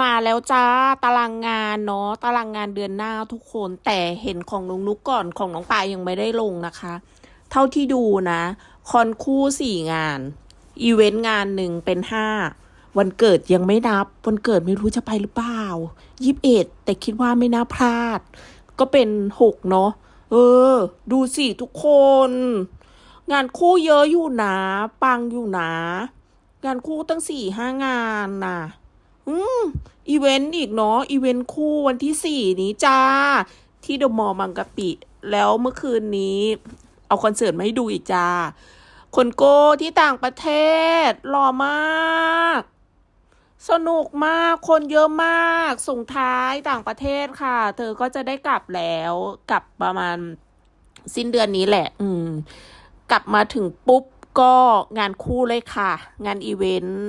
มาแล้วจ้าตารางงานเนาะตารางงานเดือนหน้าทุกคนแต่เห็นของน้องนุกก่อนของน้องปายยังไม่ได้ลงนะคะ เท่าที่ดูนะคอนคู่สี่งาน อีเวนต์งานหนึ่งเป็นห้าวันเกิดยังไม่นับ วันเกิดไม่รู้จะไปหรือเปล่ายีิบเอ็ดแต่คิดว่าไม่น่าพลาด ก็เป็นหกเนาะเออ ดูสิทุกคน งานคู่เยอะอยู่นะ ปังอยู่นะ งานคู่ตั้งสี่ห้างานน่ะ อืมอีเวนต์อีกเนาะอีเวนต์คู่วันที่สี่นี้จ้า ที่เดอะมอลล์บางกะปิ แล้วเมื่อคืนนี้ เอาคอนเสิร์ตมาให้ดูอีกจ้า คนโก้ที่ต่างประเทศหล่อมาก สนุกมากคนเยอะมาก ส่งท้ายต่างประเทศค่ะ เธอก็จะได้กลับแล้วกลับประมาณสิ้นเดือนนี้แหละ อืม กลับมาถึงปุ๊บก็งานคู่เลยค่ะ งานอีเวนต์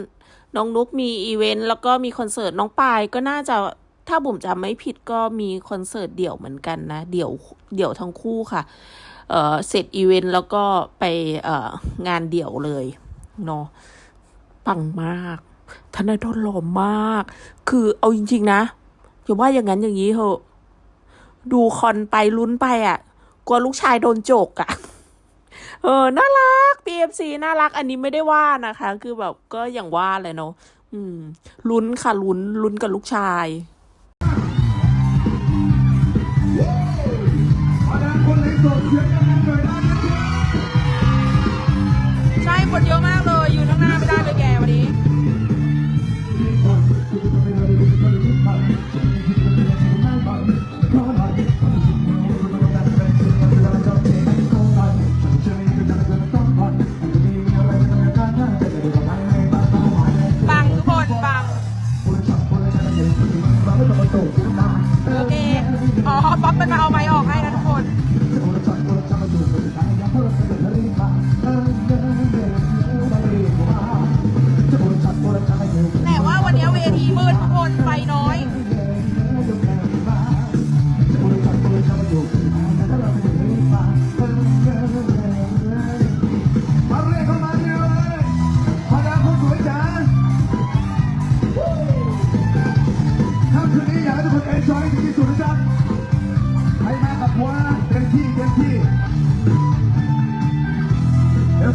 น้องนุกมีอีเวนต์แล้วก็มีคอนเสิร์ตน้องปายก็น่าจะถ้าบุ๋มจำไม่ผิดก็มีคอนเสิร์ตเดี่ยวเหมือนกันนะ เดี่ยวเดี่ยวทั้งคู่ค่ะเอ่อเสร็จอีเวนต์แล้วก็ไปงานเดี่ยวเลยเนาะปังมากธนาดลหล่อมาก คือเอาจริง ๆ นะอย่าว่าอย่างนั้นอย่างนี้เหอะ ดูคอนไปลุ้นไปอะ กลัวลูกชายโดนโจกอะ ออน่ารัก PFC น่ารัก อันนี้ไม่ได้ว่านะคะ คือแบบก็อย่างว่าเลยเนาะอืมลุ้นค่ะลุ้นลุ้นกับลูกชายใโอเคอ๋อ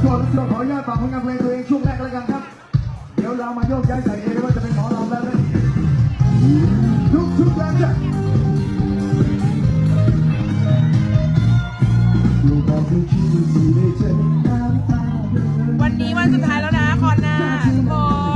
ช่วงช่วงขออนุญาตฝากผลงานเพลงตัวเองช่วงแรกแล้วกันครับ เดี๋ยวเรามาโยกย้ายใส่เองว่าจะเป็นหมอลำแล้วนะทุกทุกๆอย่างจ้ะอยู่กับที่ชีวิตที่ได้เจอน้ำตาวันนี้วันสุดท้ายแล้วนะคอนหน้าทุกคน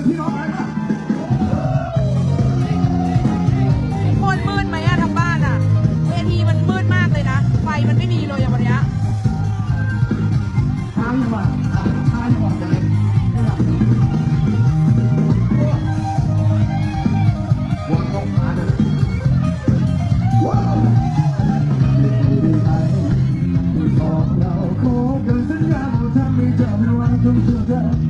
คนมืดไหมอะทางบ้านอะเวทีมันมืดมากเลยนะ ไฟมันไม่มีเลยอะวันเนี้ยท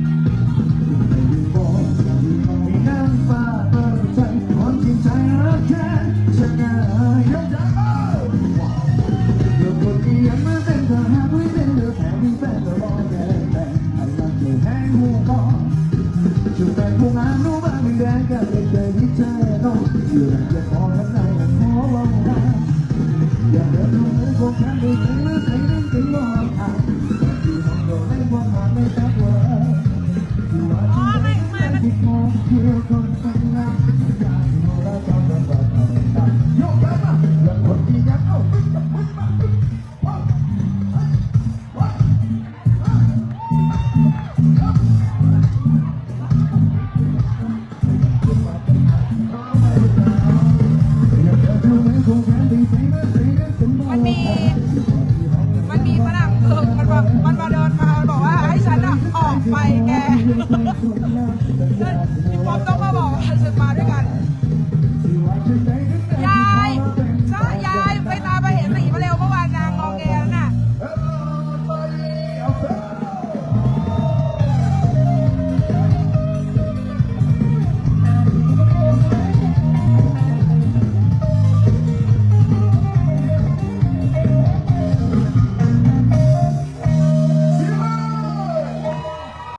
จะเป็นผู้งานรู้บ้างไม่แดงกับเด็กแต่ที่เธอต้องเชื่อจะพอแล้วได้ขอลองได้อย่าเดินดูเหมือนคนแค่ไม่ถึงหรือใคร